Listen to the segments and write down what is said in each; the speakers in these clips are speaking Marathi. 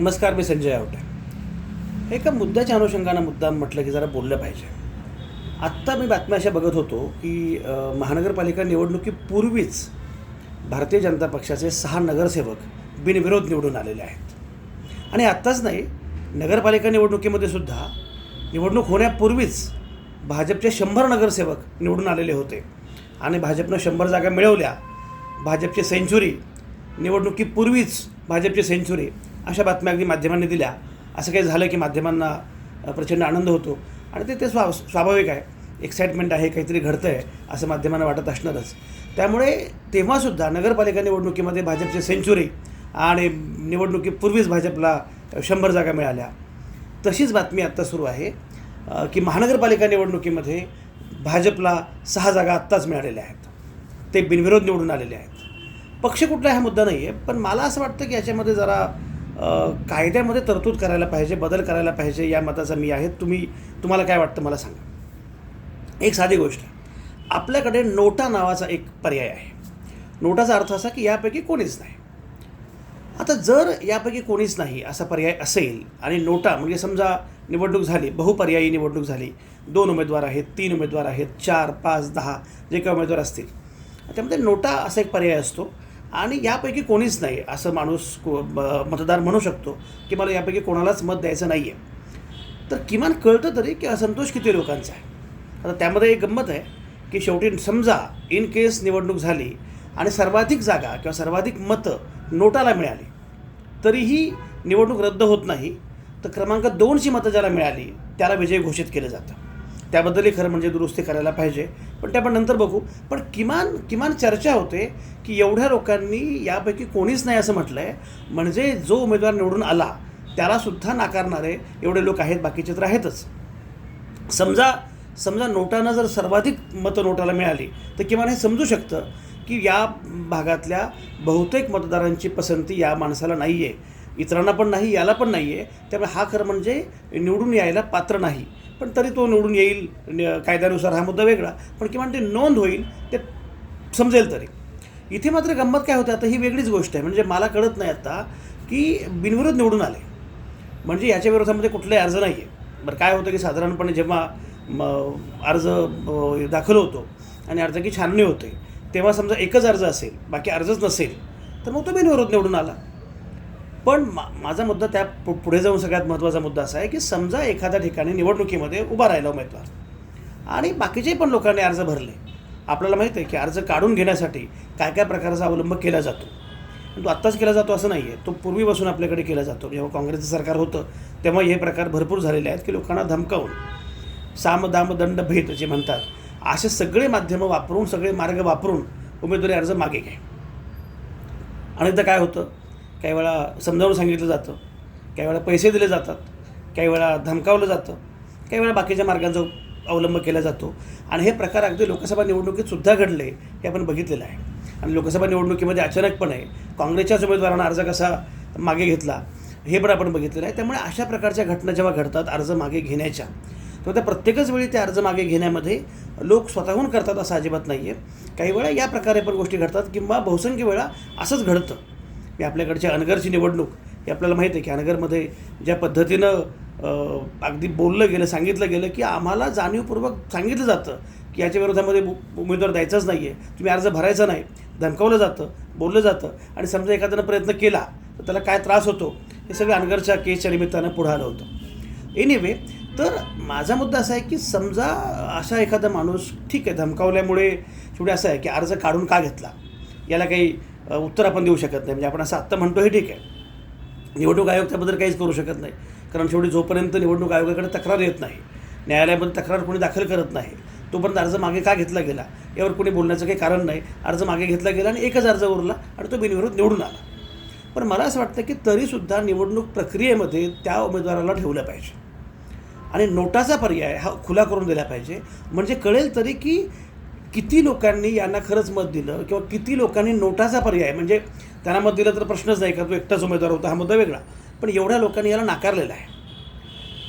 नमस्कार मी संजय आवटे. एका मुद्द्याच्या अनुषंगानं मुद्दा म्हटलं की जरा बोललं पाहिजे. आत्ता मी बातम्या अशा बघत होतो की महानगरपालिका निवडणुकीपूर्वीच भारतीय जनता पक्षाचे सहा नगरसेवक बिनविरोध निवडून आलेले आहेत. आणि आत्ताच नाही नगरपालिका निवडणुकीमध्ये सुद्धा निवडणूक होण्यापूर्वीच भाजपचे शंभर नगरसेवक निवडून आलेले होते. आणि भाजपनं शंभर जागा मिळवल्या. भाजपची सेंचुरी निवडणुकीपूर्वीच भाजपची सेंचुरी अशा बातम्या अगदी माध्यमांनी दिल्या. असं काही झालं की माध्यमांना प्रचंड आनंद होतो. आणि ते ते स्वा स्वाभाविक आहे. एक्साइटमेंट आहे काहीतरी घडतं आहे असं माध्यमांना वाटत असणारच. त्यामुळे तेव्हासुद्धा नगरपालिका निवडणुकीमध्ये भाजपची सेंचुरी आणि निवडणुकीपूर्वीच भाजपला शंभर जागा मिळाल्या. तशीच बातमी आत्ता सुरू आहे की महानगरपालिका निवडणुकीमध्ये भाजपला सहा जागा आत्ताच मिळालेल्या आहेत. ते बिनविरोध निवडून आलेले आहेत. पक्ष कुठला हा मुद्दा नाही आहे पण मला असं वाटतं की याच्यामध्ये जरा कायद्यामध्ये तरतूद करायला पाहिजे बदल करायला पाहिजे या मताचा मी आहे. तुम्ही तुम्हाला काय वाटतं मला सांगा. एक साधी गोष्ट. आहे आपल्याकडे नोटा नावाचा एक पर्याय आहे. नोटाचा अर्थ असा की यापैकी कोणीच नाही. आता जर यापैकी कोणीच नाही असा पर्याय असेल आणि नोटा म्हणजे समजा निवडणूक झाली बहुपर्यायी निवडणूक झाली दोन उमेदवार आहेत तीन उमेदवार आहेत चार पाच दहा जे काही उमेदवार असतील. त्यामध्ये नोटा असा एक पर्याय असतो आणि यापैकी कोणीच नाही असं माणूस को मतदार म्हणू शकतो की मला यापैकी कोणालाच मत द्यायचं नाही आहे तर किमान कळतं तरी की असंतोष किती लोकांचा आहे. आता त्यामध्ये एक गंमत आहे की शेवटी समजा इन केस निवडणूक झाली आणि सर्वाधिक जागा किंवा सर्वाधिक मतं नोटाला मिळाली तरीही निवडणूक रद्द होत नाही तर क्रमांक दोनची मतं ज्याला मिळाली त्याला विजय घोषित केलं जातं. त्याबद्दलही खरं म्हणजे दुरुस्ती करायला पाहिजे. पण ते आपण नंतर बघू. पण किमान किमान चर्चा होते की एवढ्या लोकांनी यापैकी कोणीच नाही असं म्हटलं आहे म्हणजे जो उमेदवार निवडून आला त्यालासुद्धा नाकारणारे एवढे लोक आहेत बाकीचे तर आहेतच. समजा समजा नोटानं जर सर्वाधिक मतं नोटाला मिळाली तर किमान हे समजू शकतं की या भागातल्या बहुतेक मतदारांची पसंती या माणसाला नाही आहे इतरांना पण नाही याला पण नाही आहे त्यामुळे हा खरं म्हणजे निवडून यायला पात्र नाही. पण तरी तो निवडून येईल. न- कायद्यानुसार हा मुद्दा वेगळा. पण किमान ते नोंद होईल ते समजेल तरी. इथे मात्र गंमत काय होते आता ही वेगळीच गोष्ट आहे. म्हणजे मला कळत नाही आता की बिनविरोध निवडून आले. म्हणजे याच्या विरोधामध्ये कुठलाही अर्ज नाही आहे बरं काय होतं की साधारणपणे जेव्हा अर्ज दाखल होतो आणि अर्जाची छाननी होते तेव्हा समजा एकच अर्ज असेल बाकी अर्जच नसेल तर मग तो बिनविरोध निवडून आला. पण मा माझा मुद्दा त्या पु पुढे जाऊन सगळ्यात महत्त्वाचा मुद्दा असा आहे की समजा एखाद्या ठिकाणी निवडणुकीमध्ये उभा राहिला उमेदवार आणि बाकीचे पण लोकांनी अर्ज भरले. आपल्याला माहीत आहे की अर्ज काढून घेण्यासाठी काय काय प्रकारचा अवलंब केला जातो. तो आत्ताच केला जातो असं नाही आहे तो पूर्वीपासून आपल्याकडे केला जातो. जेव्हा काँग्रेसचं सरकार होतं तेव्हा हे प्रकार भरपूर झालेले आहेत की लोकांना धमकावून साम दाम दंड भेद जे म्हणतात असे सगळे माध्यमं वापरून सगळे मार्ग वापरून उमेदवारी अर्ज मागे घ्या. अनेकदा काय होतं? काही वेळा समजावून सांगितलं जातं काही वेळा पैसे दिले जातात काही वेळा धमकावलं जातं काही वेळा बाकीच्या मार्गांचा अवलंब केला जातो. आणि हे प्रकार अगदी लोकसभा निवडणुकीत सुद्धा घडले हे आपण बघितलेलं आहे. आणि लोकसभा निवडणुकीमध्ये अचानकपणे काँग्रेसच्याच उमेदवारांना अर्ज कसा मागे घेतला हे पण आपण बघितलेलं आहे. त्यामुळे अशा प्रकारच्या घटना जेव्हा घडतात अर्ज मागे घेण्याच्या तेव्हा त्या प्रत्येकच वेळी ते अर्ज मागे घेण्यामध्ये लोक स्वतःहून करतात असं अजिबात नाही आहे काही वेळा या प्रकारे पण गोष्टी घडतात किंवा बहुसंख्य वेळा असंच घडतं. की आपल्याकडची अनगरची निवडणूक हे आपल्याला माहीत आहे की अनगरमध्ये ज्या पद्धतीनं अगदी बोललं गेलं सांगितलं गेलं की आम्हाला जाणीवपूर्वक सांगितलं जातं की याच्या विरोधामध्ये उ- उमेदवार द्यायचाच नाही आहे तुम्ही अर्ज भरायचा नाही धमकावलं जातं बोललं जातं आणि समजा एखाद्यानं प्रयत्न केला तर त्याला काय त्रास होतो? हे सगळं अनगरच्या केसच्या निमित्तानं पुढं आलं होतं. एनिवे तर माझा मुद्दा असा आहे की समजा असा एखादा माणूस ठीक आहे धमकावल्यामुळे शेवटी असं आहे की अर्ज काढून का घेतला? याला काही उत्तर आपण देऊ शकत नाही. म्हणजे आपण असं आत्ता म्हणतो हे ठीक आहे. निवडणूक आयोग त्याबद्दल काहीच करू शकत नाही. कारण शेवटी जोपर्यंत निवडणूक आयोगाकडे तक्रार येत नाही न्यायालयामध्ये तक्रार कोणी दाखल करत नाही तोपर्यंत अर्ज मागे का घेतला गेला? यावर कोणी बोलण्याचं काही कारण नाही. अर्ज मागे घेतला गेला आणि एकच अर्ज उरला आणि तो बिनविरोध निवडून आला. पण मला असं वाटतं की तरीसुद्धा निवडणूक प्रक्रियेमध्ये त्या उमेदवाराला ठेवलं पाहिजे. आणि नोटाचा पर्याय हा खुला करून दिला पाहिजे. म्हणजे कळेल तरी की किती लोकांनी यांना खरंच मत दिलं किंवा किती लोकांनी नोटाचा पर्याय म्हणजे त्यांना मत दिलं तर प्रश्नच नाही का तो एकटाच उमेदवार होता हा मुद्दा वेगळा. पण एवढ्या लोकांनी याला नाकारलेला आहे.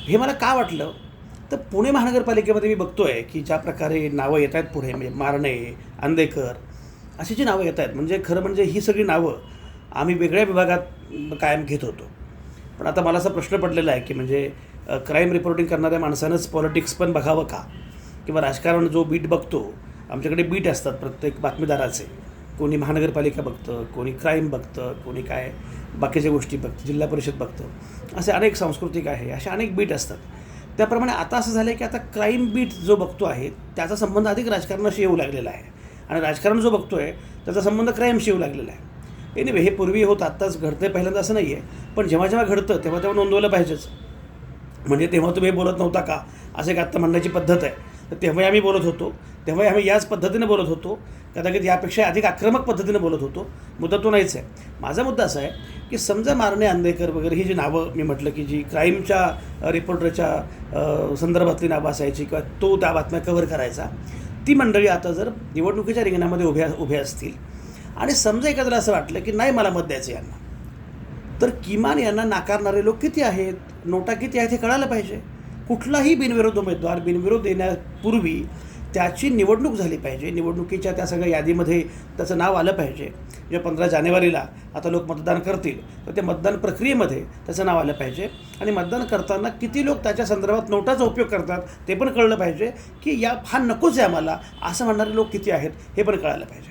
हे मला का वाटलं? तर पुणे महानगरपालिकेमध्ये मी बघतो आहे की ज्या प्रकारे नावं येत आहेत पुढे म्हणजे मारणे आंदेकर अशी जी नावं येत आहेत म्हणजे खरं म्हणजे ही सगळी नावं आम्ही वेगळ्या विभागात कायम घेत होतो. पण आता मला असा प्रश्न पडलेला आहे की म्हणजे क्राईम रिपोर्टिंग करणाऱ्या माणसानंच पॉलिटिक्स पण बघावं का? किंवा राजकारण जो बीट बघतो आमच्याकडे बीट असतात प्रत्येक बातमीदाराचे. कोणी महानगरपालिका बघतं कोणी क्राईम बघतं कोणी काय बाकीच्या गोष्टी बघतं जिल्हा परिषद बघतं. असे अनेक सांस्कृतिक आहे असे अनेक बीट असतात. त्याप्रमाणे आता असं झालं आहे की आता क्राईम बीट जो बघतो आहे त्याचा संबंध अधिक राजकारणाशी येऊ लागलेला आहे. आणि राजकारण जो बघतो आहे त्याचा संबंध क्राईमशी येऊ लागलेला आहे. एनिवे हे पूर्वी होत आत्ताच घडतं पहिल्यांदा असं नाही आहे पण जेव्हा जेव्हा घडतं तेव्हा तेव्हा नोंदवलं पाहिजेच. म्हणजे तेव्हा तुम्ही हे बोलत नव्हता का? असं एक आत्ता म्हणण्याची पद्धत आहे. तर तेव्हाही आम्ही बोलत होतो. तेव्हाही आम्ही याच पद्धतीनं बोलत होतो. कदाचित यापेक्षा अधिक आक्रमक पद्धतीनं बोलत होतो. मुद्दा तो नाहीच आहे. माझा मुद्दा असा आहे की समजा मारणे आंदेकर वगैरे ही जी नावं मी म्हटलं की जी क्राईमच्या रिपोर्टरच्या संदर्भातली नावं असायची किंवा तो त्या बातम्या कव्हर करायचा ती मंडळी आता जर निवडणुकीच्या रिंगणामध्ये उभ्या उभे असतील. आणि समजा एखाद्याला असं वाटलं की नाही मला मत द्यायचं यांना. तर किमान यांना नाकारणारे लोक किती आहेत? नोटा किती आहेत हे कळायला पाहिजे. कुठलाही बिनविरोध उमेदवार बिनविरोध देण्यापूर्वी त्याची निवडणूक झाली पाहिजे. निवडणुकीच्या त्या सगळ्या यादीमध्ये त्याचं नाव आलं पाहिजे. जे पंधरा जानेवारीला आता लोक मतदान करतील तर ते मतदान प्रक्रियेमध्ये त्याचं नाव आलं पाहिजे. आणि मतदान करताना किती लोक त्याच्या संदर्भात नोटाचा उपयोग करतात ते पण कळलं पाहिजे की या हा नकोच आहे आम्हाला असं म्हणणारे लोक किती आहेत हे पण कळायला पाहिजे.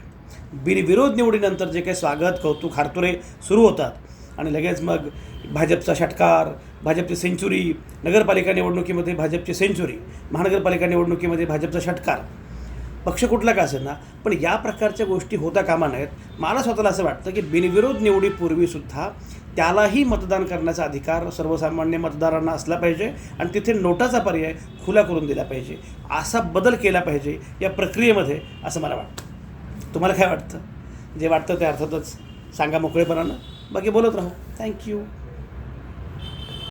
बिनविरोध निवडीनंतर जे काही स्वागत कौतुक हारतुरे सुरू होतात. आणि लगेच मग भाजपचा षटकार भाजपची सेंचुरी नगरपालिका निवडणुकीमध्ये भाजपची सेंचुरी महानगरपालिका निवडणुकीमध्ये भाजपचा षटकार. पक्ष कुठला का असेल ना पण या प्रकारच्या गोष्टी होता कामा नाहीत मला स्वतःला असं वाटतं की बिनविरोध निवडीपूर्वीसुद्धा त्यालाही मतदान करण्याचा अधिकार सर्वसामान्य मतदारांना असला पाहिजे आणि तिथे नोटाचा पर्याय खुला करून दिला पाहिजे. असा बदल केला पाहिजे या प्रक्रियेमध्ये असं मला वाटतं. तुम्हाला काय वाटतं? जे वाटतं ते अर्थातच सांगा मोकळेपणानं. बाकी बोलत राहू. थँक्यू